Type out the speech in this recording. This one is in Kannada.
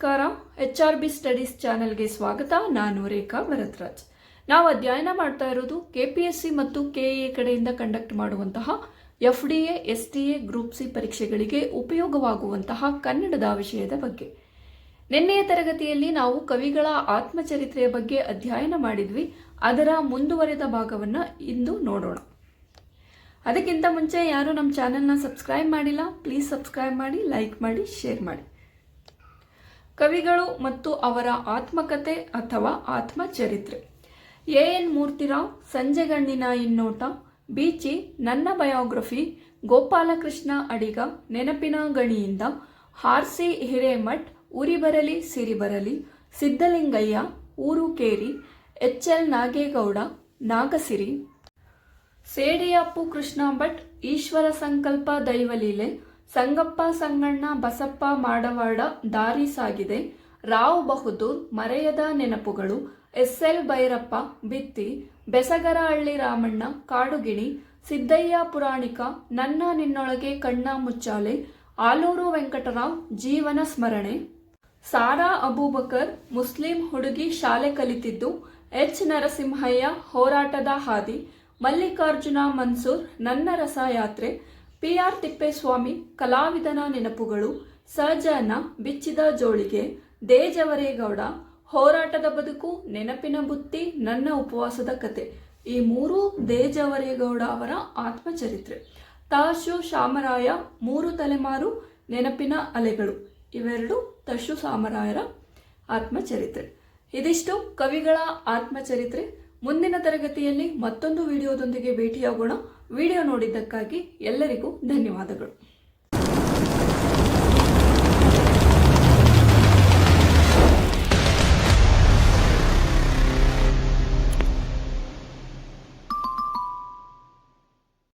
ನಮಸ್ಕಾರ. ಎಚ್ ಆರ್ ಬಿ ಸ್ಟಡೀಸ್ ಚಾನೆಲ್ಗೆ ಸ್ವಾಗತ. ನಾನು ರೇಖಾ ಭರತ್ರಾಜ್. ನಾವು ಅಧ್ಯಯನ ಮಾಡ್ತಾ ಇರೋದು ಕೆ ಪಿ ಎಸ್ ಸಿ ಮತ್ತು ಕೆ ಎ ಕಡೆಯಿಂದ ಕಂಡಕ್ಟ್ ಮಾಡುವಂತಹ F D A, S T A, group C ಪರೀಕ್ಷೆಗಳಿಗೆ ಉಪಯೋಗವಾಗುವಂತಹ ಕನ್ನಡದ ವಿಷಯದ ಬಗ್ಗೆ. ನಿನ್ನೆಯ ತರಗತಿಯಲ್ಲಿ ನಾವು ಕವಿಗಳ ಆತ್ಮಚರಿತ್ರೆಯ ಬಗ್ಗೆ ಅಧ್ಯಯನ ಮಾಡಿದ್ವಿ. ಅದರ ಮುಂದುವರೆದ ಭಾಗವನ್ನು ಇಂದು ನೋಡೋಣ. ಅದಕ್ಕಿಂತ ಮುಂಚೆ ಯಾರು ನಮ್ಮ ಚಾನೆಲ್ನ ಸಬ್ಸ್ಕ್ರೈಬ್ ಮಾಡಿಲ್ಲ, ಪ್ಲೀಸ್ ಸಬ್ಸ್ಕ್ರೈಬ್ ಮಾಡಿ, ಲೈಕ್ ಮಾಡಿ, ಶೇರ್ ಮಾಡಿ. ಕವಿಗಳು ಮತ್ತು ಅವರ ಆತ್ಮಕತೆ ಅಥವಾ ಆತ್ಮಚರಿತ್ರೆ. ಎ. ಎನ್. ಮೂರ್ತಿರಾವ್ ಸಂಜೆಗಣ್ಣಿನ ಇನ್ನೋಟ ಬೀಚಿ ನನ್ನ ಬಯೋಗ್ರಫಿ, ಗೋಪಾಲಕೃಷ್ಣ ಅಡಿಗ, ನೆನಪಿನ ಗಣಿಯಿಂದ ಹಾರ್ಸಿ ಹಿರೇಮಠ್, ಉರಿ ಬರಲಿ, ಸಿರಿ ಬರಲಿ ಸಿದ್ದಲಿಂಗಯ್ಯ ಊರು ಕೇರಿ ಎಚ್ ಎಲ್ ನಾಗೇಗೌಡ, ನಾಗಸಿರಿ. ಸೇಡಿಯಪ್ಪು ಕೃಷ್ಣ ಭಟ್, ಈಶ್ವರ ಸಂಕಲ್ಪ ದೈವಲೀಲೆ ಸಂಗಪ್ಪ ಸಂಗಣ್ಣ ಬಸಪ್ಪ ಮಾಡವಾಡ ದಾರಿ ಸಾಗಿದೆ. ರಾವ್ ಬಹದ್ದೂರ್ ಮರೆಯದ ನೆನಪುಗಳು. ಎಸ್ ಎಲ್ ಭೈರಪ್ಪ, ಬಿತ್ತಿ, ಬೆಸಗರಹಳ್ಳಿ ರಾಮಣ್ಣ, ಕಾಡುಗಿಣಿ, ಸಿದ್ದಯ್ಯ ಪುರಾಣಿಕ, ನನ್ನ ನಿನ್ನೊಳಗೆ ಕಣ್ಣ ಮುಚ್ಚಾಲೆ, ಆಲೂರು ವೆಂಕಟರಾವ್, ಜೀವನ ಸ್ಮರಣೆ. ಸಾರಾ ಅಬೂಬಕರ್, ಮುಸ್ಲಿಂ ಹುಡುಗಿ ಶಾಲೆ ಕಲಿತಿದ್ದು, ಎಚ್ ನರಸಿಂಹಯ್ಯ ಹೋರಾಟದ ಹಾದಿ. ಮಲ್ಲಿಕಾರ್ಜುನ ಮನ್ಸೂರ್, ನನ್ನ ರಸಯಾತ್ರೆ. ಪಿ ಆರ್ ತಿಪ್ಪೇಸ್ವಾಮಿ ಕಲಾವಿದನ ನೆನಪುಗಳು, ಸಹಜನ ಬಿಚ್ಚಿದ ಜೋಳಿಗೆ, ದೇಜವರೇಗೌಡ, ಹೋರಾಟದ ಬದುಕು, ನೆನಪಿನ ಬುತ್ತಿ, ನನ್ನ ಉಪವಾಸದ ಕತೆ. ಈ ಮೂರು ದೇಜವರೇಗೌಡ ಅವರ ಆತ್ಮಚರಿತ್ರೆ. ತಾಶು ಶಾಮರಾಯ, ಮೂರು ತಲೆಮಾರು, ನೆನಪಿನ ಅಲೆಗಳು. ಇವೆರಡು ತಶು ಸಾಮರಾಯರ ಆತ್ಮಚರಿತ್ರೆ. ಇದಿಷ್ಟು ಕವಿಗಳ ಆತ್ಮಚರಿತ್ರೆ. ಮುಂದಿನ ತರಗತಿಯಲ್ಲಿ ಮತ್ತೊಂದು ವಿಡಿಯೋದೊಂದಿಗೆ ಭೇಟಿಯಾಗೋಣ. ವಿಡಿಯೋ ನೋಡಿದ್ದಕ್ಕಾಗಿ ಎಲ್ಲರಿಗೂ ಧನ್ಯವಾದಗಳು.